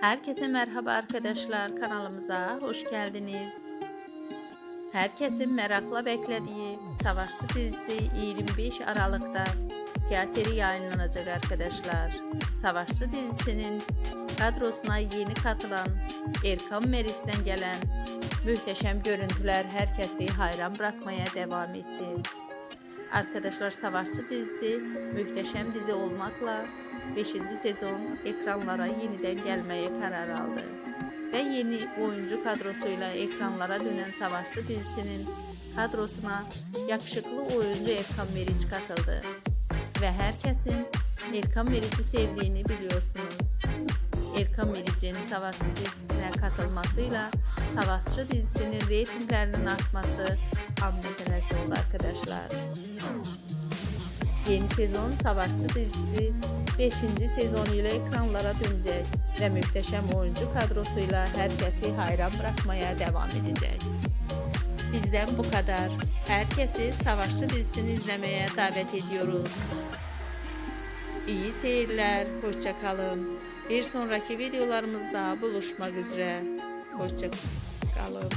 Herkese merhaba arkadaşlar kanalımıza hoş geldiniz. Herkesin merakla beklediği Savaşçı dizisi 25 Aralık'ta tiyatri yayınlanacak arkadaşlar. Savaşçı dizisinin kadrosuna yeni katılan Erkan Meris'ten gelen muhteşem görüntüler herkesi hayran bırakmaya devam etti. Arkadaşlar Savaşçı dizisi muhteşem dizi olmakla 5. sezon ekranlara yeniden gelmeye karar aldı. Ve yeni oyuncu kadrosuyla ekranlara dönen Savaşçı dizisinin kadrosuna yakışıklı oyuncu Erkan Meriç katıldı. Ve herkesin Erkan Meriç'i sevdiğini biliyorsunuz. Erkan Meriç'in Savaşçı dizisine katılmasıyla Savaşçı dizisinin reytinglerinin artması an meselesi oldu arkadaşlar. Yeni sezon Savaşçı dizisi 5. sezon ile ekranlara dönecek ve muhteşem oyuncu kadrosuyla herkesi hayran bırakmaya devam edecek. Bizden bu kadar. Herkesi Savaşçı dizisini izlemeye davet ediyoruz. İyi seyirler, hoşça kalın. Bir sonraki videolarımızda buluşmak üzere. Hoşça kalın.